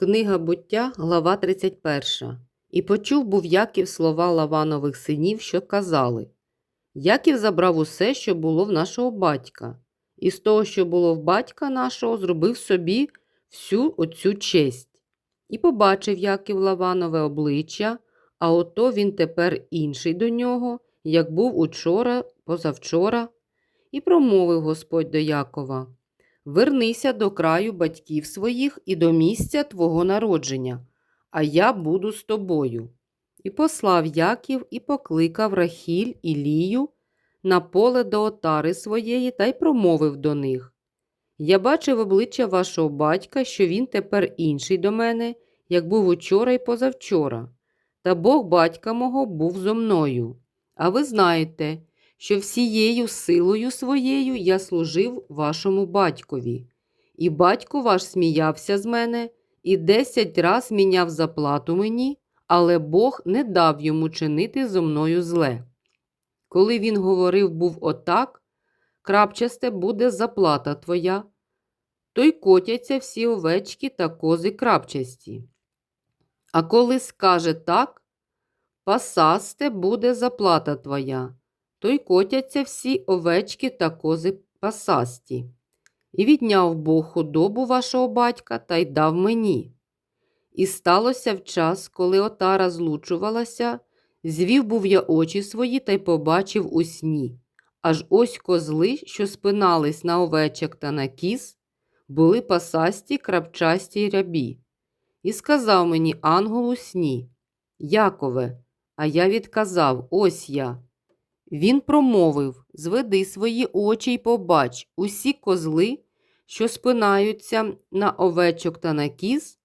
Книга буття, глава 31. І почув був Яків слова Лаванових синів, що казали Яків забрав усе, що було в нашого батька, і з того, що було в батька нашого, зробив собі всю оцю честь. І побачив Яків Лаванове обличчя, а ото він тепер інший до нього, як був учора, позавчора, і промовив Господь до Якова Вернися до краю батьків своїх і до місця твого народження, а я буду з тобою. І послав Яків і покликав Рахіль і Лію на поле до отари своєї та й промовив до них Я бачив обличчя вашого батька, що він тепер інший до мене, як був учора і позавчора. Та Бог батька мого був зо мною. А ви знаєте, що всією силою своєю я служив вашому батькові. І батько ваш сміявся з мене і десять раз міняв заплату мені, але Бог не дав йому чинити зо мною зле. Коли він говорив був отак, крапчасте буде заплата твоя, то й котяться всі овечки та кози крапчасті. А коли скаже так, пасасте буде заплата твоя, то й котяться всі овечки та кози пасасті. І відняв Бог худобу вашого батька та й дав мені. І сталося в час, коли отара злучувалася, звів був я очі свої та й побачив у сні. Аж ось козли, що спинались на овечок та на кіз, були пасасті, крапчасті й рябі. І сказав мені ангел у сні, Якове, а я відказав, ось я. Він промовив Зведи свої очі й побач усі козли, що спинаються на овечок та на кіз,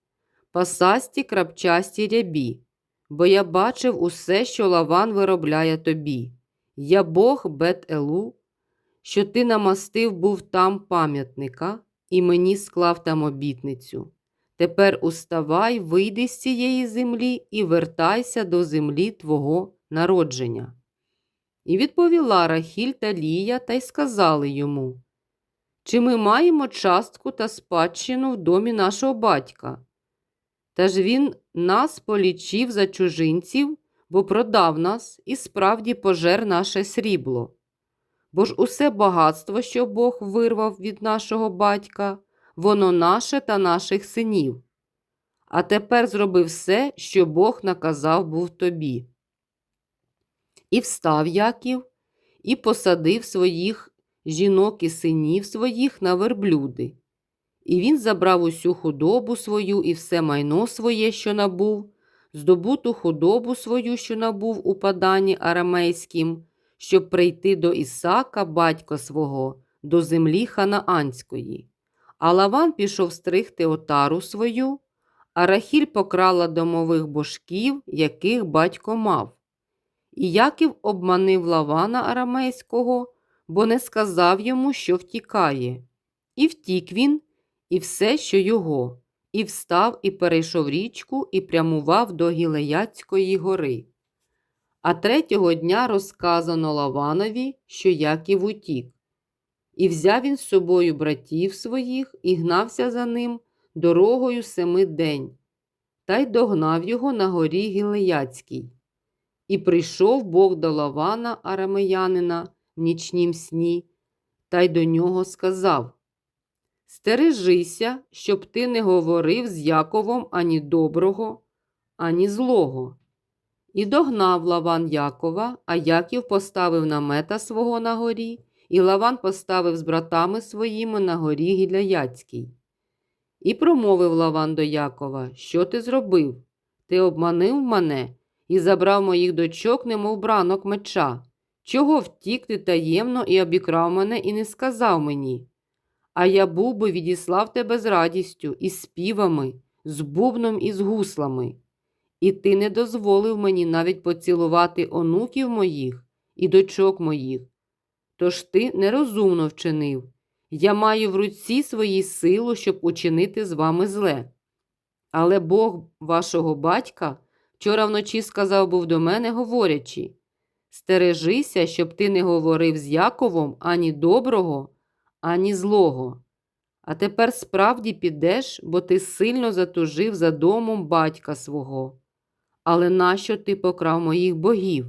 пасасті крапчасті рябі, бо я бачив усе, що лаван виробляє тобі. Я Бог Бет-Елу, що ти намастив був там пам'ятника і мені склав там обітницю. Тепер уставай, вийди з цієї землі і вертайся до землі твого народження. І відповіла Рахіль та Лія та й сказали йому, чи ми маємо частку та спадщину в домі нашого батька? Та ж він нас полічив за чужинців, бо продав нас і справді пожер наше срібло. Бо ж усе багатство, що Бог вирвав від нашого батька, воно наше та наших синів. А тепер зроби все, що Бог наказав був тобі. І встав Яків, і посадив своїх жінок і синів своїх на верблюди. І він забрав усю худобу свою і все майно своє, що набув, здобуту худобу свою, що набув у паданні арамейським, щоб прийти до Ісака, батька свого, до землі ханаанської. А Лаван пішов стригти отару свою, а Рахіль покрала домових божків, яких батько мав. І Яків обманив Лавана арамейського, бо не сказав йому, що втікає. І втік він, і все, що його, і встав, і перейшов річку, і прямував до Гілеяцької гори. А третього дня розказано Лаванові, що Яків утік. І взяв він з собою братів своїх і гнався за ним дорогою семи день, та й догнав його на горі Гілеяцькій. І прийшов Бог до Лавана, арамеянина, в нічнім сні, та й до нього сказав Стережися, щоб ти не говорив з Яковом ані доброго, ані злого. І догнав Лаван Якова, а Яків поставив намета свого на горі, і Лаван поставив з братами своїми на горі Гіляяцькій. І промовив Лаван до Якова, що ти зробив? Ти обманив мене і забрав моїх дочок, немов бранок меча. Чого втік ти таємно і обікрав мене і не сказав мені? А я був би відіслав тебе з радістю, і співами, з бубном і з гуслами. І ти не дозволив мені навіть поцілувати онуків моїх і дочок моїх. Тож ти нерозумно вчинив. Я маю в руці свої силу, щоб учинити з вами зле. Але Бог вашого батька вчора вночі сказав був до мене, говорячи Стережися, щоб ти не говорив з Яковом ані доброго, ані злого. А тепер справді підеш, бо ти сильно затужив за домом батька свого. Але нащо ти покрав моїх богів?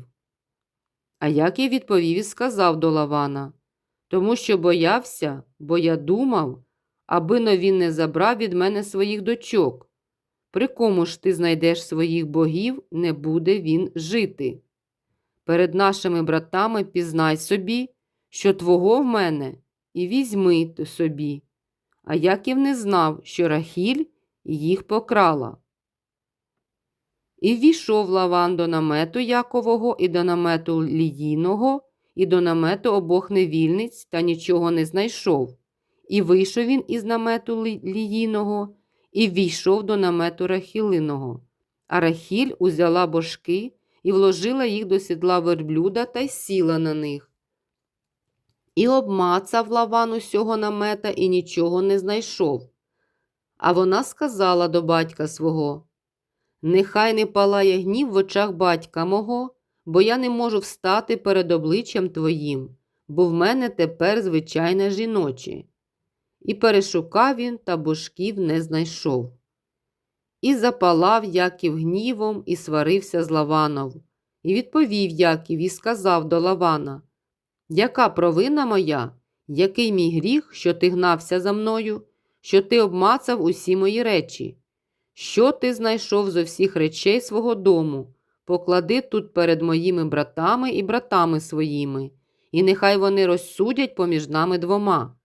А Яків відповів і сказав до Лавана, тому що боявся, бо я думав, аби но він не забрав від мене своїх дочок. При кому ж ти знайдеш своїх богів, не буде він жити. Перед нашими братами пізнай собі, що твого в мене, і візьми ти собі. А Яків не знав, що Рахіль їх покрала. І ввійшов Лаван до намету Якового і до намету Ліїного, і до намету обох невільниць, та нічого не знайшов. І вийшов він із намету Ліїного, і ввійшов до намету Рахілиного. А Рахіль узяла божки і вложила їх до сідла верблюда та й сіла на них. І обмацав Лаван усього намета і нічого не знайшов. А вона сказала до батька свого Нехай не палає гнів в очах батька мого, бо я не можу встати перед обличчям твоїм, бо в мене тепер звичайне жіноче. І перешукав він, та божків не знайшов. І запалав Яків гнівом і сварився з Лаваном. І відповів Яків і сказав до Лавана Яка провина моя, який мій гріх, що ти гнався за мною, що ти обмацав усі мої речі? Що ти знайшов зо всіх речей свого дому? Поклади тут перед моїми братами і братами своїми, і нехай вони розсудять поміж нами двома.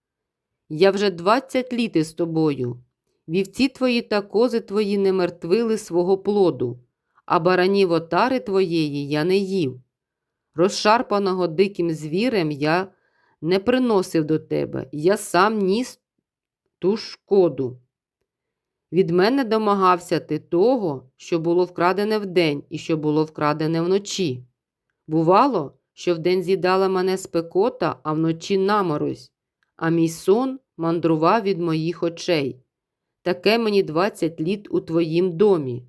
Я вже двадцять літ із тобою. Вівці твої та кози твої не мертвили свого плоду, а баранів отари твоєї я не їв. Розшарпаного диким звірем я не приносив до тебе, я сам ніс ту шкоду. Від мене домагався ти того, що було вкрадене вдень і що було вкрадене вночі. Бувало, що вдень з'їдала мене спекота, а вночі наморозь, а мій сон мандрував від моїх очей. Таке мені двадцять літ у твоїм домі.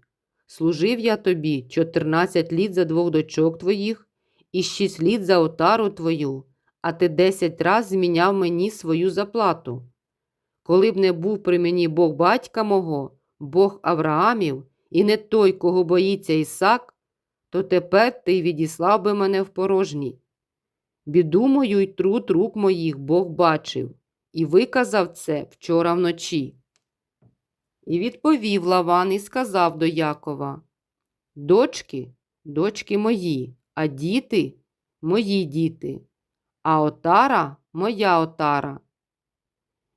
Служив я тобі чотирнадцять літ за двох дочок твоїх і шість літ за отару твою, а ти десять раз зміняв мені свою заплату. Коли б не був при мені Бог батька мого, Бог Авраамів, і не той, кого боїться Ісак, то тепер ти відіслав би мене в порожній. Біду мою й труд рук моїх Бог бачив, і виказав це вчора вночі. І відповів Лаван і сказав до Якова: Дочки, дочки мої, а діти мої діти, а отара моя отара.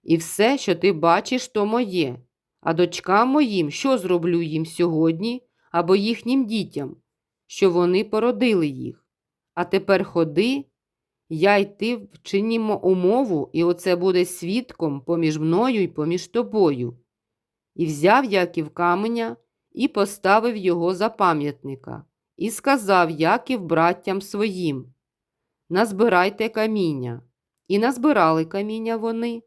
І все, що ти бачиш, то моє, а дочкам моїм що зроблю їм сьогодні або їхнім дітям, що вони породили їх. А тепер ходи, я й ти вчинімо умову, і оце буде свідком поміж мною і поміж тобою. І взяв Яків каменя і поставив його за пам'ятника, і сказав Яків браттям своїм: Назбирайте каміння. І назбирали каміння вони,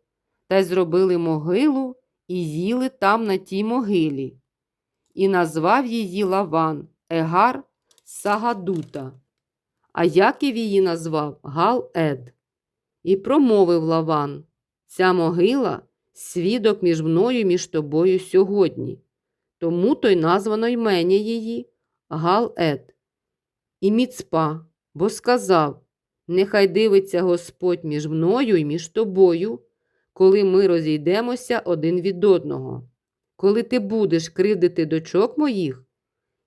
та й зробили могилу і їли там на тій могилі. І назвав її Лаван Егар Сагадута, а Яків її назвав Гал-Ед. І промовив Лаван: Ця могила свідок між мною і між тобою сьогодні. Тому то й названо ймення її Гал-Ед. І Міцпа, бо сказав: Нехай дивиться Господь між мною і між тобою, коли ми розійдемося один від одного. Коли ти будеш кривдити дочок моїх,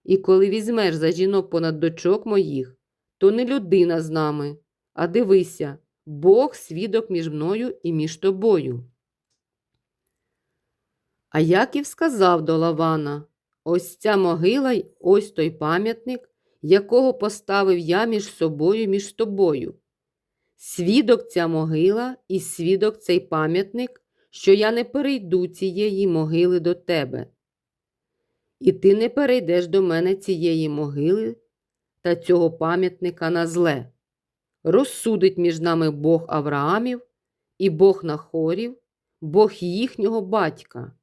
і коли візьмеш за жінок понад дочок моїх, то не людина з нами, а дивися, Бог свідок між мною і між тобою. А Яків сказав до Лавана: Ось ця могила й ось той пам'ятник, якого поставив я між собою між тобою. Свідок ця могила і свідок цей пам'ятник, що я не перейду цієї могили до тебе. І ти не перейдеш до мене цієї могили та цього пам'ятника на зле. Розсудить між нами Бог Авраамів і Бог Нахорів, Бог їхнього батька.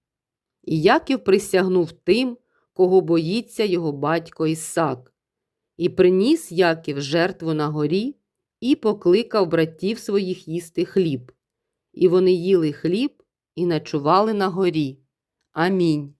І Яків присягнув тим, кого боїться його батько Ісак. І приніс Яків жертву на горі і покликав братів своїх їсти хліб. І вони їли хліб і ночували на горі. Амінь.